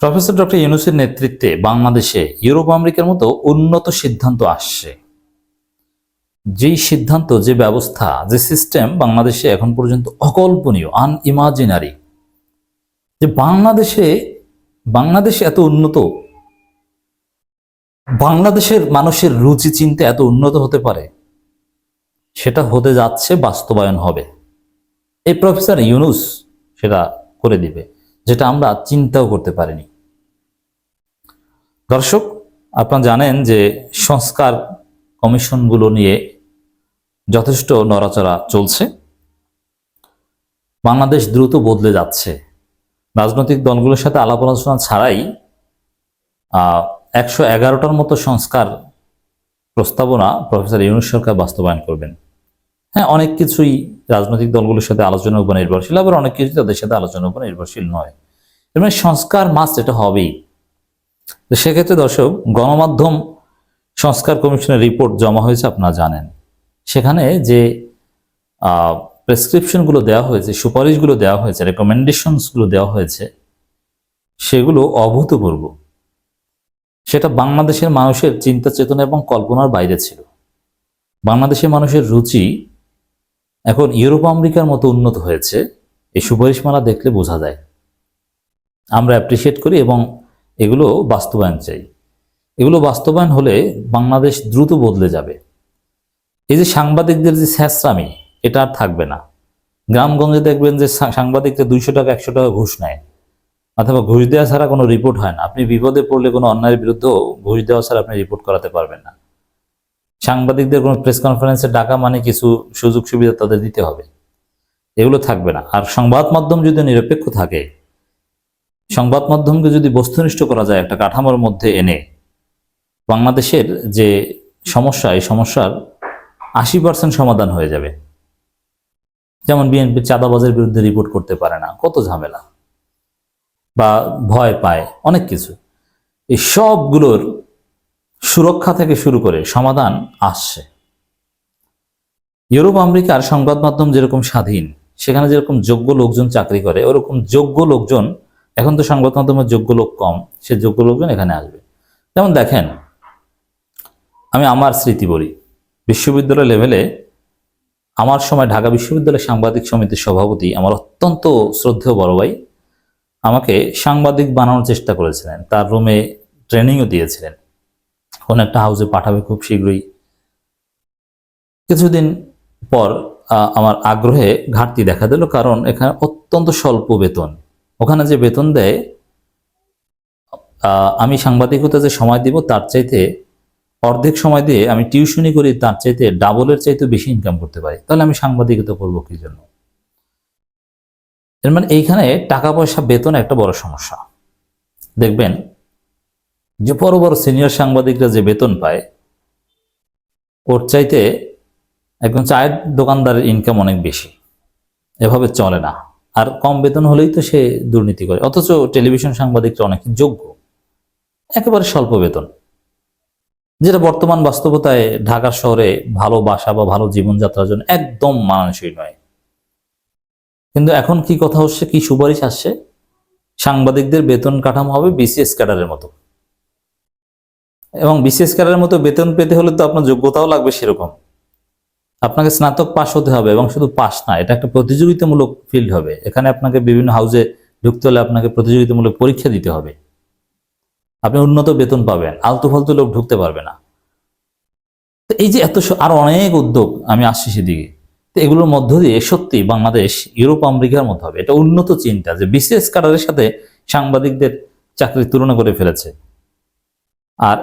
Professor doctor ইউনুসের নেতৃত্বে বাংলাদেশে ইউরোপ আমেরিকার মতো উন্নত সিদ্ধান্ত আসছে। যেই সিদ্ধান্ত, যে ব্যবস্থা, যে সিস্টেম বাংলাদেশে এখন পর্যন্ত অকল্পনীয় আনইমাজিনারি যে বাংলাদেশে, বাংলাদেশ এত উন্নত, বাংলাদেশের মানুষের রুচি চিন্তা এত উন্নত হতে পারে, সেটা হতে যাচ্ছে, বাস্তবায়ন হবে। এই প্রফেসর ইউনুস সেটা করে দিবে, যেটা আমরা চিন্তাও করতে পারিনি। দর্শক, আপনারা জানেন যে সংস্কার কমিশনগুলো নিয়ে যথেষ্ট নড়াচড়া চলছে। বাংলাদেশ দ্রুত বদলে যাচ্ছে। রাজনৈতিক দলগুলোর সাথে আলাপ আলোচনা ছাড়াই একশো এগারোটার মতো সংস্কার প্রস্তাবনা প্রফেসর ইউনুস সরকার বাস্তবায়ন করবেন। হ্যাঁ অনেক কিছুই রাজনৈতিক দলগুলোর সাথে আলোচনার উপর নির্ভরশীল, আবার অনেক কিছু তাদের সাথে আলোচনার উপর নির্ভরশীল নয়। এর মানে সংস্কার মাস এটা হবেই। তো সেক্ষেত্রে দর্শক, গণমাধ্যম সংস্কার কমিশনের রিপোর্ট জমা হয়েছে, আপনারা জানেন। সেখানে যে প্রেসক্রিপশনগুলো দেওয়া হয়েছে, সুপারিশগুলো দেওয়া হয়েছে, রেকমেন্ডেশনসগুলো দেওয়া হয়েছে, সেগুলো অভূতপূর্ব। সেটা বাংলাদেশের মানুষের চিন্তা চেতনা এবং কল্পনার বাইরে ছিল। বাংলাদেশের মানুষের রুচি এখন ইউরোপ, আমেরিকার মতো উন্নত হয়েছে। এই সুপারিশমালা দেখলে বোঝা যায়। আমরা অ্যাপ্রিসিয়েট করি এবং এগুলো বাস্তবায়ন চাই। এগুলো বাস্তবায়ন হলে বাংলাদেশ দ্রুত বদলে যাবে। এই যে সাংবাদিকদের যে স্যাঁচরামি এটা আর থাকবে না। গ্রামগঞ্জে দেখবেন যে সাংবাদিকরা দুইশো টাকা, একশো টাকা ঘুষ নেয়। অথবা ঘুষ দেওয়া ছাড়া কোনো রিপোর্ট হয় না। আপনি বিপদে পড়লে কোনো অন্যায়ের বিরুদ্ধেও ঘুষ দেওয়া ছাড়া আপনি রিপোর্ট করাতে পারবেন না। সাংবাদিকদের কোনো প্রেস কনফারেন্সে ডাকা মানে কিছু সুযোগ সুবিধা তাদের দিতে হবে। এগুলো থাকবে না। আর সংবাদ মাধ্যম যদি নিরপেক্ষ থাকে সংবাদ মাধ্যমকে যদি বস্তুনিষ্ঠ করা যায় একটা কাঠামোর মধ্যে এনে, বাংলাদেশের যে সমস্যা, এই সমস্যার আশি পার্সেন্ট সমাধান হয়ে যাবে। যেমন বিএনপি চাঁদাবাজের বিরুদ্ধে রিপোর্ট করতে পারে না, কত ঝামেলা বা ভয় পায়, অনেক কিছু। এই সবগুলোর সুরক্ষা থেকে শুরু করে সমাধান আসছে। ইউরোপ, আমেরিকার সংবাদ মাধ্যম যেরকম স্বাধীন, সেখানে যেরকম যোগ্য লোকজন চাকরি করে, ওরকম যোগ্য লোকজন এখন তো সংবাদ মাধ্যমের যোগ্য লোক কম, সে যোগ্য লোকজন এখানে আসবে। যেমন দেখেন, আমি আমার স্মৃতি বলি, বিশ্ববিদ্যালয় লেভেলে আমার সময় ঢাকা বিশ্ববিদ্যালয় সাংবাদিক সমিতির সভাপতি আমার অত্যন্ত শ্রদ্ধেয় বড় ভাই আমাকে সাংবাদিক বানানোর চেষ্টা করেছিলেন, তার রুমে ট্রেনিংও দিয়েছিলেন। কোন একটা হাউসে পাঠাবে খুব শীঘ্রই। কিছুদিন পর আমার আগ্রহে ঘাটতি দেখা দিল, কারণ এখানে অত্যন্ত স্বল্প বেতন। ওখানে যে বেতন দেয় আমি সাংবাদিকতা যে সময় দিব, তার চাইতে অর্ধেক সময় দিয়ে আমি টিউশনি করি, তার চাইতে ডাবলের চাইতে বেশি ইনকাম করতে পারি। তাহলে আমি সাংবাদিকতা করব কি জন্য? এর মানে এইখানে টাকা পয়সা বেতন একটা বড় সমস্যা। দেখবেন, যে বড় বড় সিনিয়র সাংবাদিকরা যে বেতন পায়, ওর চাইতে একজন চায়ের দোকানদারের ইনকাম অনেক বেশি। এভাবে চলে না। আর কম বেতন হলেই তো সে দুর্নীতি করে। অথচ টেলিভিশন সাংবাদিকরা অনেক যোগ্য। একেবারে স্বল্প বেতন। যেটা বর্তমান বাস্তবতায় ঢাকা শহরে ভালো বাসা বা ভালো জীবনযাত্রার জন্য একদম মানানসই নয়। কিন্তু এখন কি কথা হচ্ছে, কি সুপারিশ আসছে? সাংবাদিকদের বেতন কাঠামো হবে বিসিএস ক্যাডারের মতো। এবং বিসিএস ক্যাডারের মতো বেতন পেতে হলে তো আপনার যোগ্যতাও লাগবে সেরকম। আপনাকে স্নাতক পাশ হতে হবে এবং শুধু পাশ না, এটা একটা প্রতিযোগিতামূলক ফিল্ড হবে। এখানে আপনাকে বিভিন্ন হাউসে ঢুকতে হলে আপনাকে প্রতিযোগিতামূলক পরীক্ষা দিতে হবে। আপনি উন্নত বেতন পাবেন, আলতু ফালতু লোক ঢুকতে পারবে না। তো এই যে এত আরও অনেক উদ্যোগ আমি আসছি সেদিকে। তো এগুলোর মধ্য দিয়ে সত্যি বাংলাদেশ, ইউরোপ, আমেরিকার মধ্যে হবে। এটা উন্নত চিন্তা যে বিসিএস কাডারের সাথে সাংবাদিকদের চাকরির তুলনা করে ফেলেছে। আর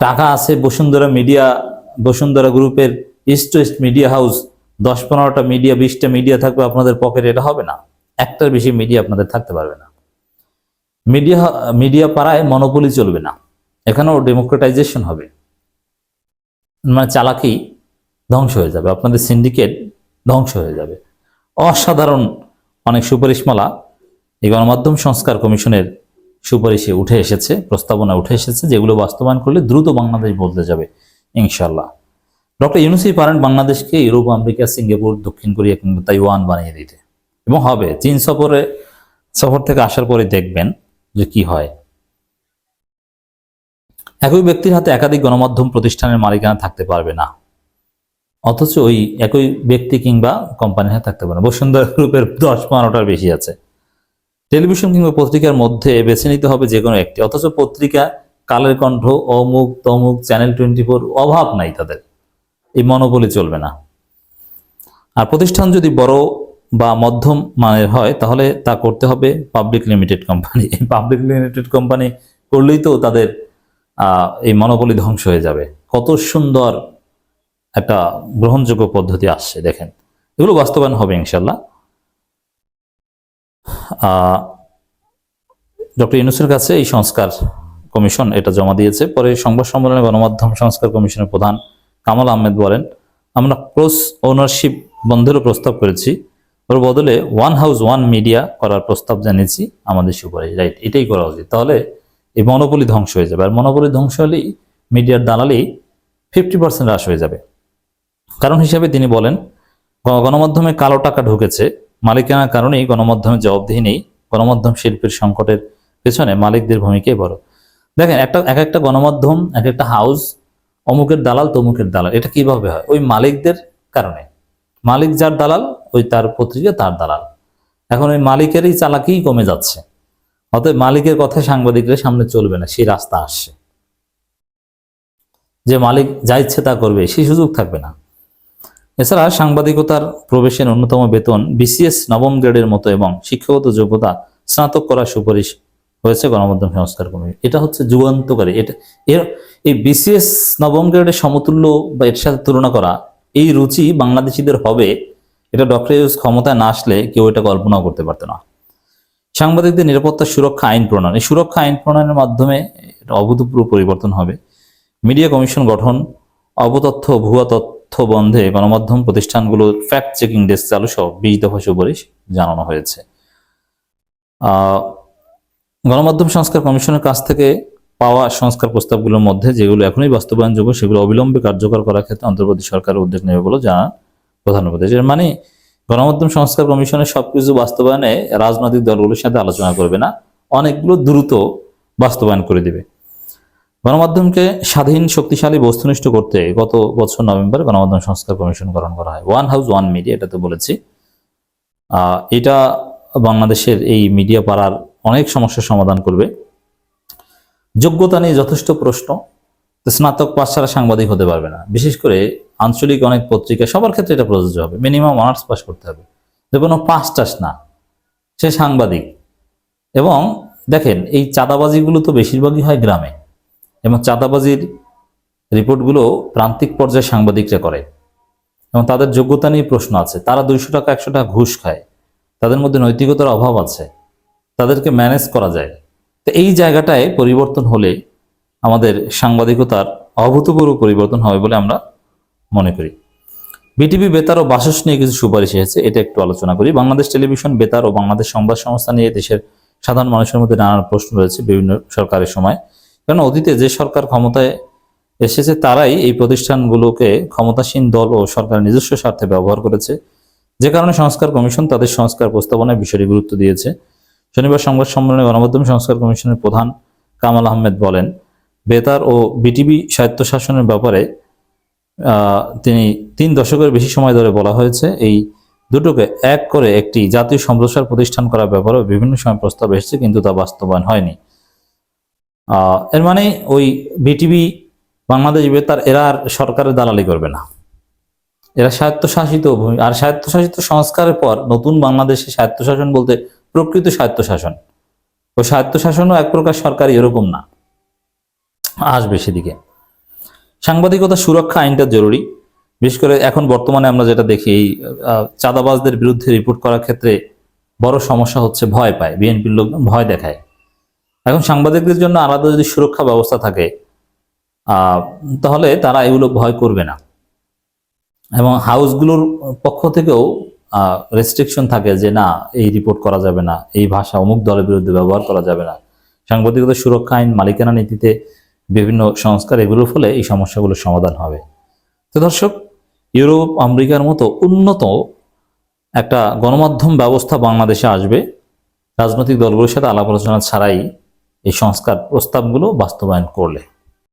টাকা আছে বসুন্ধরা মিডিয়া বসুন্ধরা গ্রুপের ইস্ট ওয়েস্ট মিডিয়া হাউস দশ পনেরোটা মিডিয়া বিশটা মিডিয়া থাকবে আপনাদের পকেটে এটা হবে না। একটার বেশি মিডিয়া আপনাদের থাকতে পারবে না। মিডিয়া মিডিয়া পাড়ায় মনোপলি চলবে না। এখানেও ডেমোক্রেটাইজেশন হবে। মানে চালাকি ধ্বংস হয়ে যাবে। আপনাদের সিন্ডিকেট ধ্বংস হয়ে যাবে। অসাধারণ অনেক সুপারিশমালা এই গণমাধ্যম সংস্কার কমিশনের সুপারিশে উঠে এসেছে, প্রস্তাবনা উঠে এসেছে, যেগুলো বাস্তবায়ন করলে দ্রুত বাংলাদেশ বদলে যাবে ইনশাল্লাহ ডক্টর ইউনুসি পারেন বাংলাদেশকে ইউরোপ, আমেরিকা, সিঙ্গাপুর, দক্ষিণ কোরিয়া কিংবা তাইওয়ান বানিয়ে দিতে। এবং হবে, চীন সফরে, সফর থেকে আসার পরে দেখবেন যে কি হয়। একই ব্যক্তির হাতে একাধিক গণমাধ্যম প্রতিষ্ঠানের মালিকানা থাকতে পারবে না। অথচ ওই একই ব্যক্তি কিংবা কোম্পানির হাতে থাকতে পারে বসুন্ধরা গ্রুপের দশ পনেরোটার বেশি আছে। টেলিভিশন কিংবা পত্রিকার মধ্যে বেছে নিতে হবে যে কোনো একটি। অথচ পত্রিকা কালের কণ্ঠ অমুক তমুক চ্যানেল টোয়েন্টি ফোর অভাব নাই তাদের। এই মনোবলি চলবে না। আর প্রতিষ্ঠান যদি বড় বা মধ্যম মানের হয়, তাহলে তা করতে হবে public limited company public limited company করলেই তো তাদের এই মনোবলি ধ্বংস হয়ে যাবে। কত সুন্দর একটা গ্রহণযোগ্য পদ্ধতি আসছে, দেখেন। এগুলো বাস্তবায়ন হবে ইনশাল্লাহ ডক্টর ইউনুসের কাছে এই সংস্কার কমিশন এটা জমা দিয়েছে। পরে সংবাদ সম্মেলনে গণমাধ্যম সংস্কার কমিশনের প্রধান কামাল আহমেদ বলেন, আমরা ক্রস ওনারশিপ বন্ধেরও প্রস্তাব করেছি। ওর বদলে ওয়ান হাউস, ওয়ান মিডিয়া করার প্রস্তাব জানিয়েছি আমাদের সুপারিশ। রাইট এটাই করা উচিত। তাহলে এই মনোপলি ধ্বংস হয়ে যাবে। আর মনোপলি ধ্বংস হলেই মিডিয়ার দালালি ফিফটি পার্সেন্ট হ্রাস হয়ে যাবে। কারণ হিসাবে তিনি বলেন গণমাধ্যমে কালো টাকা ঢুকেছে। মালিকানার কারণেই গণমাধ্যমে জবাবদিহি নেই। গণমাধ্যম শিল্পের সংকটের পেছনে মালিকদের ভূমিকাই বড়। দেখেন, একটা এক একটা গণমাধ্যম, এক একটা হাউস অমুকের দালাল, তমুকের দালাল। এটা কীভাবে হয়? ওই মালিকদের কারণে। মালিক যার দালাল, ওই তার পত্রিকা তার দালাল। এখন ওই মালিকেরই চালাকিই কমে যাচ্ছে। অতএব মালিকের কথা সাংবাদিকরা সামনে চলবে না, সেই রাস্তা আসছে। যে মালিক যা ইচ্ছে তা করবে, সেই সুযোগ থাকবে না। এছাড়া সাংবাদিকতার প্রবেশের অন্যতম বেতন, বিসিএস নবম গ্রেডের মতো এবং শিক্ষাগত যোগ্যতা স্নাতক করার সুপারিশ হয়েছে গণমাধ্যম সংস্কার কমিশন এটা হচ্ছে যুগান্তকারী। এটা এর এই বিসিএস নবম গ্রেডের সমতুল্য বা এর সাথে তুলনা করা এই রুচি বাংলাদেশিদের হবে। এটা ডক্টর ইউজ ক্ষমতায় না আসলে কেউ এটা কল্পনাও করতে পারতো না। সাংবাদিকদের নিরাপত্তা সুরক্ষা আইন প্রণয়ন। এই সুরক্ষা আইন প্রণয়নের মাধ্যমে এটা অভূতপূর্ব পরিবর্তন হবে। মিডিয়া কমিশন গঠন, অবতথ্য, ভুয়া তথ্য বন্ধে গণমাধ্যম প্রতিষ্ঠানগুলো ফ্যাক্ট চেকিং ডেস্ক চালু সহ বিশ দফা সুপারিশ জানানো হয়েছে। গণমাধ্যম সংস্কার কমিশনের কাছ থেকে পাওয়া সংস্কার প্রস্তাবগুলোর মধ্যে যেগুলো এখনই বাস্তবায়নযোগ্য, সেগুলো অবিলম্বে কার্যকর করার ক্ষেত্রে অন্তর্বর্তী সরকার উদ্যোগ নেবে বলে জানান প্রধান উপদেশ মানে গণমাধ্যম সংস্কার কমিশনের সবকিছু বাস্তবায়নে রাজনৈতিক দলগুলোর সাথে আলোচনা করবে না, অনেকগুলো দ্রুত বাস্তবায়ন করে দিবে। গণমাধ্যমকে স্বাধীন, শক্তিশালী, বস্তুনিষ্ঠ করতে গত বছর নভেম্বরে গণমাধ্যম সংস্কার কমিশন গঠন করা হয়। ওয়ান হাউস, ওয়ান মিডিয়া, এটা তো বলেছি। এটা বাংলাদেশের এই মিডিয়া পাড়ার অনেক সমস্যার সমাধান করবে। যোগ্যতা নিয়ে যথেষ্ট প্রশ্ন। স্নাতক পাস ছাড়া সাংবাদিক হতে পারবে না। বিশেষ করে আঞ্চলিক অনেক পত্রিকা, সবার ক্ষেত্রে এটা প্রযোজ্য হবে। মিনিমাম অনার্স পাস করতে হবে। যে কোনো পাস টাস না। সে সাংবাদিক। এবং দেখেন, এই চাঁদাবাজিগুলো তো বেশিরভাগই হয় গ্রামে। এবং চাঁদাবাজির রিপোর্টগুলো প্রান্তিক পর্যায়ে সাংবাদিকরা করে। এবং তাদের যোগ্যতা নিয়ে প্রশ্ন আছে। তারা দুইশো টাকা, একশো টাকা ঘুষ খায়। তাদের মধ্যে নৈতিকতার অভাব আছে। তাদেরকে ম্যানেজ করা যায়। তো এই জায়গাটায় পরিবর্তন হলে আমাদের সাংবাদিকতার অভূতপূর্ব পরিবর্তন হবে বলে আমরা মনে করি। বিটিভি বেতার ও বাসস নিয়ে কিছু সুপারিশ এসেছে, এটা একটু আলোচনা করি। বাংলাদেশ টেলিভিশন বেতার ও বাংলাদেশ সংবাদ সংস্থা নিয়ে দেশের সাধারণ মানুষের মধ্যে নানান প্রশ্ন রয়েছে বিভিন্ন সরকারের সময়। কারণ অতীতে যে সরকার ক্ষমতায় এসেছে, তারাই এই প্রতিষ্ঠানগুলোকে ক্ষমতাসীন দল ও সরকারের নিজস্ব স্বার্থে ব্যবহার করেছে। যে কারণে সংস্কার কমিশন তাদের সংস্কার প্রস্তাবনায় বিষয়টি গুরুত্ব দিয়েছে। শনিবার সংবাদ সম্মেলনে গণমাধ্যম সংস্কার কমিশনের প্রধান কামাল আহমেদ বলেন, বেতার ও বিটিভি স্বায়ত্তশাসনের ব্যাপারে তিনি তিন দশকের বেশি সময় ধরে বলা হয়েছে, এই দুটোকে এক করে একটি জাতীয় সম্প্রসার প্রতিষ্ঠান করার ব্যাপারেও বিভিন্ন সময় প্রস্তাব এসেছে, কিন্তু তা বাস্তবায়ন হয়নি। এর মানে ওই বিটিভি বাংলাদেশ বেতার এরা আর সরকারের দালালি করবে না। এরা স্বায়ত্তশাসিত আর স্বায়ত্তশাসিত সংস্কারের পর নতুন বাংলাদেশে স্বায়ত্তশাসন বলতে প্রকৃত স্বায়ত্তশাসন। ও স্বায়ত্তশাসনও এক প্রকার সরকারি এরকম না। আসবে সেদিকে। সাংবাদিকতা সুরক্ষা আইনটা জরুরি। বিশেষ করে এখন বর্তমানে আমরা যেটা দেখি, এই চাঁদাবাজদের বিরুদ্ধে রিপোর্ট করার ক্ষেত্রে বড় সমস্যা হচ্ছে ভয় পায়, বিএনপির লোক ভয় দেখায়। এখন সাংবাদিকদের জন্য আলাদা যদি সুরক্ষা ব্যবস্থা থাকে তাহলে তারা এগুলো ভয় করবে না। এবং হাউসগুলোর পক্ষ থেকেও রেস্ট্রিকশন থাকে যে না, এই রিপোর্ট করা যাবে না, এই ভাষা অমুক দলের বিরুদ্ধে ব্যবহার করা যাবে না। সাংবাদিকতা সুরক্ষা, আইন, মালিকানা নীতিতে বিভিন্ন সংস্কার এগুলোর ফলে এই সমস্যাগুলোর সমাধান হবে। তো দর্শক, ইউরোপ, আমেরিকার মতো উন্নত একটা গণমাধ্যম ব্যবস্থা বাংলাদেশে আসবে। রাজনৈতিক দলগুলোর সাথে আলাপ আলোচনা ছাড়াই এই সংস্কার প্রস্তাবগুলো বাস্তবায়ন করলে।